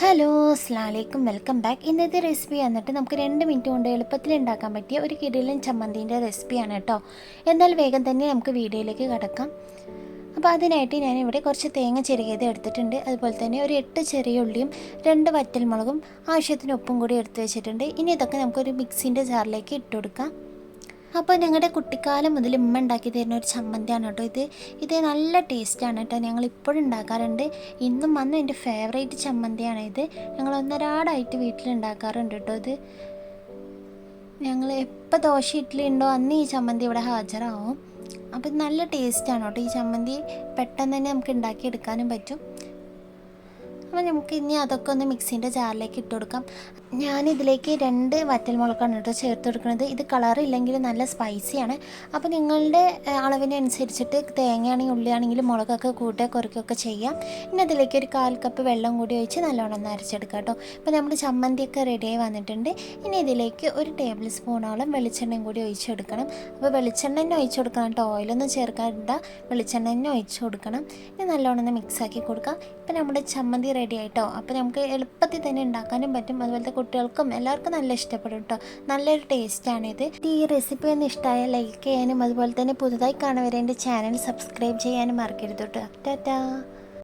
Hello അസ്ലാമലൈക്കും welcome back. ഇന്നത്തെ recipe വന്നിട്ട് നമുക്ക് രണ്ട് മിനിറ്റ് കൊണ്ട് എളുപ്പത്തിൽ ഉണ്ടാക്കാൻ പറ്റിയ ഒരു കിടിലൻ ചമ്മന്തിന്റെ റെസിപ്പിയാണ് കേട്ടോ. എന്നാൽ വേഗം തന്നെ നമുക്ക് വീഡിയോയിലേക്ക് കടക്കാം. അപ്പോൾ അതിനായിട്ട് ഞാനിവിടെ കുറച്ച് തേങ്ങ ചെറുകിയത് എടുത്തിട്ടുണ്ട്. അതുപോലെ തന്നെ ഒരു എട്ട് ചെറിയ ഉള്ളിയും രണ്ട് വറ്റൽമുളകും ആവശ്യത്തിന് ഉപ്പും കൂടി എടുത്ത് വെച്ചിട്ടുണ്ട്. ഇനി ഇതൊക്കെ നമുക്കൊരു മിക്സിന്റെ ജാറിലേക്ക് ഇട്ട് കൊടുക്കാം. അപ്പോൾ ഞങ്ങളുടെ കുട്ടിക്കാലം മുതൽ ഉമ്മ ഉണ്ടാക്കി തരുന്ന ഒരു ചമ്മന്തിയാണ് കേട്ടോ ഇത്. ഇത് നല്ല ടേസ്റ്റാണ് കേട്ടോ. ഞങ്ങൾ ഇപ്പോഴും ഉണ്ടാക്കാറുണ്ട്. ഇന്നും അന്നും എന്റെ ഫേവറേറ്റ് ചമ്മന്തിയാണ് ഇത്. ഞങ്ങൾ ഒന്നരാടായിട്ട് വീട്ടിൽ ഉണ്ടാക്കാറുണ്ട് കേട്ടോ ഇത്. ഞങ്ങൾ എപ്പോൾ ദോശ ഇഡ്ഡലി ഉണ്ടോ അന്ന് ഈ ചമ്മന്തി ഇവിടെ ഹാജരാവും. അപ്പോൾ നല്ല ടേസ്റ്റാണ് കേട്ടോ. ഈ ചമ്മന്തി പെട്ടെന്ന് തന്നെ നമുക്ക് ഉണ്ടാക്കിയെടുക്കാനും പറ്റും. അപ്പോൾ നമുക്ക് ഇനി അതൊക്കെ ഒന്ന് മിക്സിന്റെ ജാറിലേക്ക് ഇട്ട് കൊടുക്കാം. ഞാനിതിലേക്ക് രണ്ട് വറ്റൽമുളകാണ് കേട്ടോ ചേർത്ത് കൊടുക്കുന്നത്. ഇത് കളർ ഇല്ലെങ്കിൽ നല്ല സ്പൈസിയാണ് അപ്പോൾ നിങ്ങളുടെ അളവിനനുസരിച്ചിട്ട് തേങ്ങയാണെങ്കിൽ ഉള്ളിയാണെങ്കിലും മുളകൊക്കെ കൂട്ടുക കുറയ്ക്കുകയൊക്കെ ചെയ്യാം. ഇനി അതിലേക്ക് ഒരു കാൽ കപ്പ് വെള്ളം കൂടി ഒഴിച്ച് നല്ലോണം ഒന്ന് അരച്ചെടുക്കാം കേട്ടോ. അപ്പോൾ നമ്മുടെ ചമ്മന്തിയൊക്കെ റെഡിയായി വന്നിട്ടുണ്ട്. ഇനി ഇതിലേക്ക് ഒരു ടേബിൾ സ്പൂണോളം വെളിച്ചെണ്ണയും കൂടി ഒഴിച്ചെടുക്കണം അപ്പോൾ വെളിച്ചെണ്ണ തന്നെ ഒഴിച്ചു കൊടുക്കണം കേട്ടോ. ഓയിലൊന്നും ചേർക്കാണ്ട വെളിച്ചെണ്ണ തന്നെ ഒഴിച്ചു കൊടുക്കണം. ഇനി നല്ലോണം ഒന്ന് മിക്സാക്കി കൊടുക്കാം. ഇപ്പോൾ നമ്മുടെ ചമ്മന്തി റെഡി ആയിട്ടോ? അപ്പോൾ നമുക്ക് എളുപ്പത്തിൽ തന്നെ ഉണ്ടാക്കാനും പറ്റും. അതുപോലത്തെ കുട്ടികൾക്കും എല്ലാവർക്കും നല്ല ഇഷ്ടപ്പെടും കേട്ടോ നല്ലൊരു ടേസ്റ്റാണിത് ഈ റെസിപ്പി ഒന്ന് ഇഷ്ടമായ ലൈക്ക് ചെയ്യാനും അതുപോലെ തന്നെ പുതുതായി കാണുന്നവരെ എന്റെ ചാനൽ സബ്സ്ക്രൈബ് ചെയ്യാനും മറക്കരുത് കേട്ടോ ടാറ്റാ.